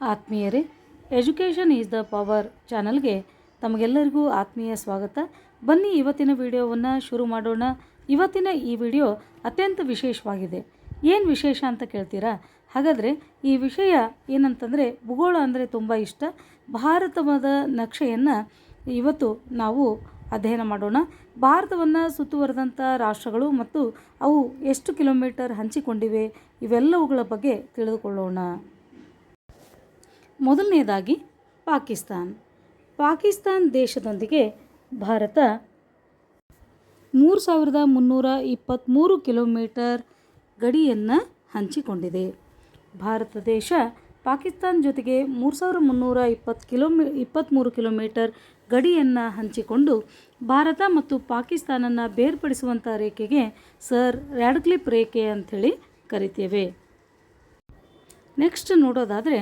ಆತ್ಮೀಯರೇ, education is the power ಚಾನಲ್ಗೆ ತಮಗೆಲ್ಲರಿಗೂ ಆತ್ಮೀಯ ಸ್ವಾಗತ. ಬನ್ನಿ ಇವತ್ತಿನ ವಿಡಿಯೋವನ್ನು ಶುರು ಮಾಡೋಣ. ಇವತ್ತಿನ ಈ ವಿಡಿಯೋ ಅತ್ಯಂತ ವಿಶೇಷವಾಗಿದೆ. ಏನು ವಿಶೇಷ ಅಂತ ಕೇಳ್ತೀರಾ? ಹಾಗಾದರೆ ಈ ವಿಷಯ ಏನಂತಂದರೆ ಭೂಗೋಳ ಅಂದರೆ ತುಂಬ ಇಷ್ಟ. ಭಾರತದ ನಕ್ಷೆಯನ್ನು ಇವತ್ತು ನಾವು ಅಧ್ಯಯನ ಮಾಡೋಣ. ಭಾರತವನ್ನು ಸುತ್ತುವರೆದಂಥ ರಾಷ್ಟ್ರಗಳು ಮತ್ತು ಅವು ಎಷ್ಟು ಕಿಲೋಮೀಟರ್ ಹಂಚಿಕೊಂಡಿವೆ, ಇವೆಲ್ಲವುಗಳ ಬಗ್ಗೆ ತಿಳಿದುಕೊಳ್ಳೋಣ. ಮೊದಲನೇದಾಗಿ ಪಾಕಿಸ್ತಾನ್. ಪಾಕಿಸ್ತಾನ್ ದೇಶದೊಂದಿಗೆ ಭಾರತ ಮೂರು ಸಾವಿರದ ಮುನ್ನೂರ ಇಪ್ಪತ್ತ್ಮೂರು ಕಿಲೋಮೀಟರ್ ಗಡಿಯನ್ನು ಹಂಚಿಕೊಂಡಿದೆ. ಭಾರತ ದೇಶ ಪಾಕಿಸ್ತಾನ್ ಜೊತೆಗೆ ಮೂರು ಸಾವಿರ ಮುನ್ನೂರ ಇಪ್ಪತ್ತು ಕಿಲೋಮೀ ಇಪ್ಪತ್ತ್ಮೂರು ಕಿಲೋಮೀಟರ್ ಗಡಿಯನ್ನು ಹಂಚಿಕೊಂಡು ಭಾರತ ಮತ್ತು ಪಾಕಿಸ್ತಾನನ್ನು ಬೇರ್ಪಡಿಸುವಂಥ ರೇಖೆಗೆ ಸರ್ ರ್ಯಾಡ್ಕ್ಲಿಪ್ ರೇಖೆ ಅಂಥೇಳಿ ಕರಿತೇವೆ. ನೆಕ್ಸ್ಟ್ ನೋಡೋದಾದರೆ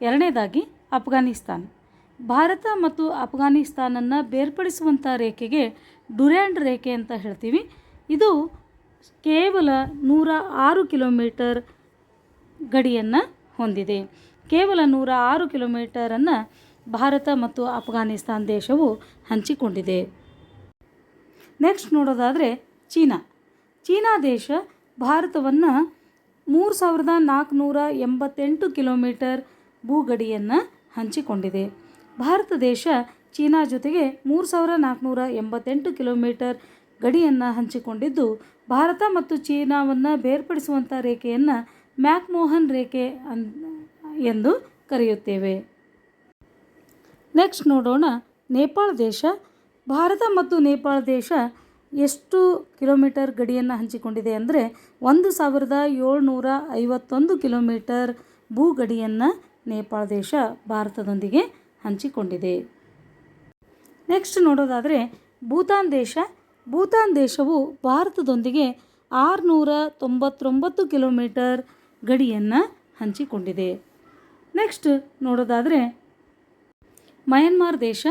ಎರಡನೇದಾಗಿ ಅಫ್ಘಾನಿಸ್ತಾನ್. ಭಾರತ ಮತ್ತು ಅಫ್ಘಾನಿಸ್ತಾನನ್ನು ಬೇರ್ಪಡಿಸುವಂಥ ರೇಖೆಗೆ ಡುರ್ಯಾಂಡ್ ರೇಖೆ ಅಂತ ಹೇಳ್ತೀವಿ. ಇದು ಕೇವಲ ನೂರ ಆರು ಕಿಲೋಮೀಟರ್ ಗಡಿಯನ್ನು ಹೊಂದಿದೆ. ಕೇವಲ ನೂರ ಆರು ಕಿಲೋಮೀಟರನ್ನು ಭಾರತ ಮತ್ತು ಅಫ್ಘಾನಿಸ್ತಾನ್ ದೇಶವು ಹಂಚಿಕೊಂಡಿದೆ. ನೆಕ್ಸ್ಟ್ ನೋಡೋದಾದರೆ ಚೀನಾ. ಚೀನಾ ದೇಶ ಭಾರತವನ್ನು ಮೂರು ಸಾವಿರದ ನಾಲ್ಕುನೂರ ಎಂಬತ್ತೆಂಟು ಕಿಲೋಮೀಟರ್ ಭೂಗಡಿಯನ್ನು ಹಂಚಿಕೊಂಡಿದೆ. ಭಾರತ ದೇಶ ಚೀನಾ ಜೊತೆಗೆ ಮೂರು ಸಾವಿರ ನಾಲ್ಕುನೂರ ಎಂಬತ್ತೆಂಟು ಕಿಲೋಮೀಟರ್ ಗಡಿಯನ್ನು ಹಂಚಿಕೊಂಡಿದ್ದು, ಭಾರತ ಮತ್ತು ಚೀನಾವನ್ನು ಬೇರ್ಪಡಿಸುವಂಥ ರೇಖೆಯನ್ನು ಮ್ಯಾಕ್ಮೋಹನ್ ರೇಖೆ ಅನ್, ಎಂದು ಕರೆಯುತ್ತೇವೆ. ನೆಕ್ಸ್ಟ್ ನೋಡೋಣ, ನೇಪಾಳ ದೇಶ. ಭಾರತ ಮತ್ತು ನೇಪಾಳ ದೇಶ ಎಷ್ಟು ಕಿಲೋಮೀಟರ್ ಗಡಿಯನ್ನು ಹಂಚಿಕೊಂಡಿದೆ ಅಂದರೆ, ಒಂದು ಸಾವಿರದ ಏಳ್ನೂರ ಐವತ್ತೊಂದು ಕಿಲೋಮೀಟರ್ ಭೂಗಡಿಯನ್ನು ನೇಪಾಳ ದೇಶ ಭಾರತದೊಂದಿಗೆ ಹಂಚಿಕೊಂಡಿದೆ. ನೆಕ್ಸ್ಟ್ ನೋಡೋದಾದರೆ ಭೂತಾನ್ ದೇಶ. ಭೂತಾನ್ ದೇಶವು ಭಾರತದೊಂದಿಗೆ ಆರುನೂರ ತೊಂಬತ್ತೊಂಬತ್ತು ಕಿಲೋಮೀಟರ್ ಗಡಿಯನ್ನು ಹಂಚಿಕೊಂಡಿದೆ. ನೆಕ್ಸ್ಟ್ ನೋಡೋದಾದರೆ ಮಯನ್ಮಾರ್ ದೇಶ.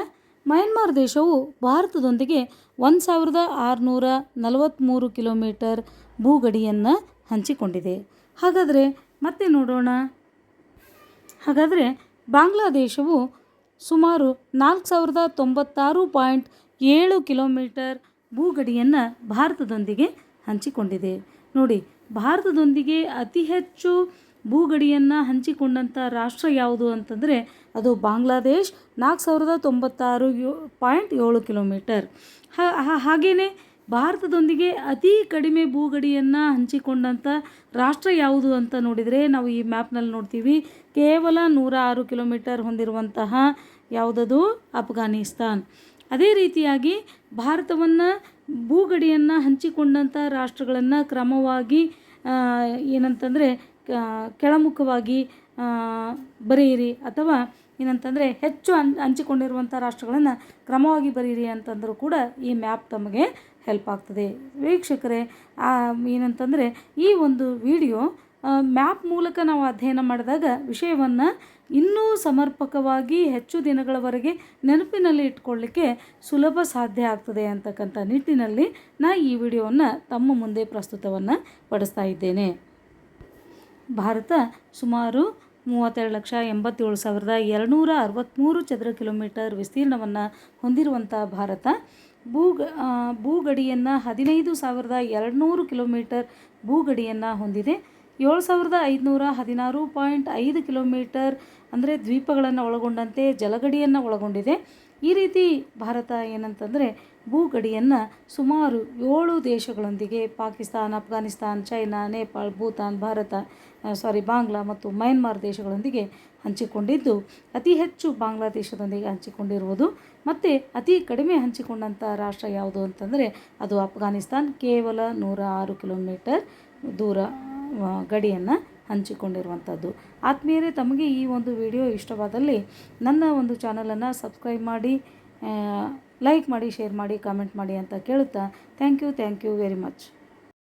ಮಯನ್ಮಾರ್ ದೇಶವು ಭಾರತದೊಂದಿಗೆ ಒಂದು ಸಾವಿರದ ಆರುನೂರ ನಲವತ್ತ್ಮೂರು ಕಿಲೋಮೀಟರ್ ಭೂಗಡಿಯನ್ನು ಹಂಚಿಕೊಂಡಿದೆ. ಹಾಗಾದರೆ ಮತ್ತೆ ನೋಡೋಣ ಹಾಗಾದರೆ ಬಾಂಗ್ಲಾದೇಶವು ಸುಮಾರು ನಾಲ್ಕು ಸಾವಿರದ ತೊಂಬತ್ತಾರು ಪಾಯಿಂಟ್ ಏಳು ಕಿಲೋಮೀಟರ್ ಭೂಗಡಿಯನ್ನು ಭಾರತದೊಂದಿಗೆ ಹಂಚಿಕೊಂಡಿದೆ. ನೋಡಿ, ಭಾರತದೊಂದಿಗೆ ಅತಿ ಹೆಚ್ಚು ಭೂಗಡಿಯನ್ನು ಹಂಚಿಕೊಂಡಂಥ ರಾಷ್ಟ್ರ ಯಾವುದು ಅಂತಂದರೆ ಅದು ಬಾಂಗ್ಲಾದೇಶ್, ನಾಲ್ಕು ಸಾವಿರದ ತೊಂಬತ್ತಾರು ಯೋ ಪಾಯಿಂಟ್ ಏಳು ಕಿಲೋಮೀಟರ್. ಹಾಗೆಯೇ ಭಾರತದೊಂದಿಗೆ ಅತಿ ಕಡಿಮೆ ಭೂಗಡಿಯನ್ನು ಹಂಚಿಕೊಂಡಂಥ ರಾಷ್ಟ್ರ ಯಾವುದು ಅಂತ ನೋಡಿದರೆ ನಾವು ಈ ಮ್ಯಾಪ್ನಲ್ಲಿ ನೋಡ್ತೀವಿ. ಕೇವಲ ನೂರ ಆರು ಕಿಲೋಮೀಟರ್ ಹೊಂದಿರುವಂತಹ ಯಾವುದದು? ಅಫ್ಘಾನಿಸ್ತಾನ್. ಅದೇ ರೀತಿಯಾಗಿ ಭಾರತವನ್ನು ಭೂಗಡಿಯನ್ನು ಹಂಚಿಕೊಂಡಂಥ ರಾಷ್ಟ್ರಗಳನ್ನು ಕ್ರಮವಾಗಿ ಏನಂತಂದರೆ ಕೆಳಮುಖವಾಗಿ ಬರೆಯಿರಿ. ಅಥವಾ ಏನಂತಂದರೆ ಹೆಚ್ಚು ಹಂ ಹಂಚಿಕೊಂಡಿರುವಂಥ ರಾಷ್ಟ್ರಗಳನ್ನು ಕ್ರಮವಾಗಿ ಬರೀರಿ ಅಂತಂದರೂ ಕೂಡ ಈ ಮ್ಯಾಪ್ ತಮಗೆ ಹೆಲ್ಪ್ ಆಗ್ತದೆ. ವೀಕ್ಷಕರೇ ಏನಂತಂದರೆ ಈ ಒಂದು ವಿಡಿಯೋ ಮ್ಯಾಪ್ ಮೂಲಕ ನಾವು ಅಧ್ಯಯನ ಮಾಡಿದಾಗ ವಿಷಯವನ್ನು ಇನ್ನೂ ಸಮರ್ಪಕವಾಗಿ ಹೆಚ್ಚು ದಿನಗಳವರೆಗೆ ನೆನಪಿನಲ್ಲಿ ಇಟ್ಕೊಳ್ಳಿಕ್ಕೆ ಸುಲಭ ಸಾಧ್ಯ ಆಗ್ತದೆ ಅಂತಕ್ಕಂಥ ನಿಟ್ಟಿನಲ್ಲಿ ನಾ ಈ ವಿಡಿಯೋವನ್ನು ತಮ್ಮ ಮುಂದೆ ಪ್ರಸ್ತುತವನ್ನು ಪಡಿಸ್ತಾ ಇದ್ದೇನೆ. ಭಾರತ ಸುಮಾರು ಮೂವತ್ತೆರಡು ಲಕ್ಷ ಎಂಬತ್ತೇಳು ಸಾವಿರದ ಎರಡುನೂರ ಅರವತ್ತ್ಮೂರು ಚದರ ಕಿಲೋಮೀಟರ್ ವಿಸ್ತೀರ್ಣವನ್ನು ಹೊಂದಿರುವಂಥ ಭಾರತ. ಭೂಗ ಭೂಗಡಿಯನ್ನು ಹದಿನೈದು ಸಾವಿರದ ಎರಡುನೂರು ಕಿಲೋಮೀಟರ್ ಭೂಗಡಿಯನ್ನು ಹೊಂದಿದೆ. ಏಳು ಸಾವಿರದ ಐದುನೂರ ಹದಿನಾರು ಪಾಯಿಂಟ್ ಐದು ಕಿಲೋಮೀಟರ್ ಅಂದರೆ ದ್ವೀಪಗಳನ್ನು ಒಳಗೊಂಡಂತೆ ಜಲಗಡಿಯನ್ನು ಒಳಗೊಂಡಿದೆ. ಈ ರೀತಿ ಭಾರತ ಏನಂತಂದರೆ ಭೂಗಡಿಯನ್ನು ಸುಮಾರು ಏಳು ದೇಶಗಳೊಂದಿಗೆ ಪಾಕಿಸ್ತಾನ್, ಅಫ್ಘಾನಿಸ್ತಾನ್, ಚೈನಾ, ನೇಪಾಳ್, ಭೂತಾನ್, ಭಾರತ ಸಾರಿ ಬಾಂಗ್ಲಾ ಮತ್ತು ಮ್ಯಾನ್ಮಾರ್ ದೇಶಗಳೊಂದಿಗೆ ಹಂಚಿಕೊಂಡಿದ್ದು. ಅತಿ ಹೆಚ್ಚು ಬಾಂಗ್ಲಾದೇಶದೊಂದಿಗೆ ಹಂಚಿಕೊಂಡಿರುವುದು ಮತ್ತು ಅತಿ ಕಡಿಮೆ ಹಂಚಿಕೊಂಡಂಥ ರಾಷ್ಟ್ರ ಯಾವುದು ಅಂತಂದರೆ ಅದು ಅಫ್ಘಾನಿಸ್ತಾನ್. ಕೇವಲ ನೂರ ಆರು ಕಿಲೋಮೀಟರ್ ದೂರ ಗಡಿಯನ್ನು ಹಂಚಿಕೊಂಡಿರುವಂಥದ್ದು. ಆತ್ಮೀಯರೇ, ತಮಗೆ ಈ ಒಂದು ವಿಡಿಯೋ ಇಷ್ಟವಾದಲ್ಲಿ ನನ್ನ ಒಂದು ಚಾನಲನ್ನು ಸಬ್ಸ್ಕ್ರೈಬ್ ಮಾಡಿ ಲೈಕ್ ಮಾಡಿ, ಶೇರ್ ಮಾಡಿ, ಕಾಮೆಂಟ್ ಮಾಡಿ ಅಂತ ಕೇಳುತ್ತಾ thank you thank you very much.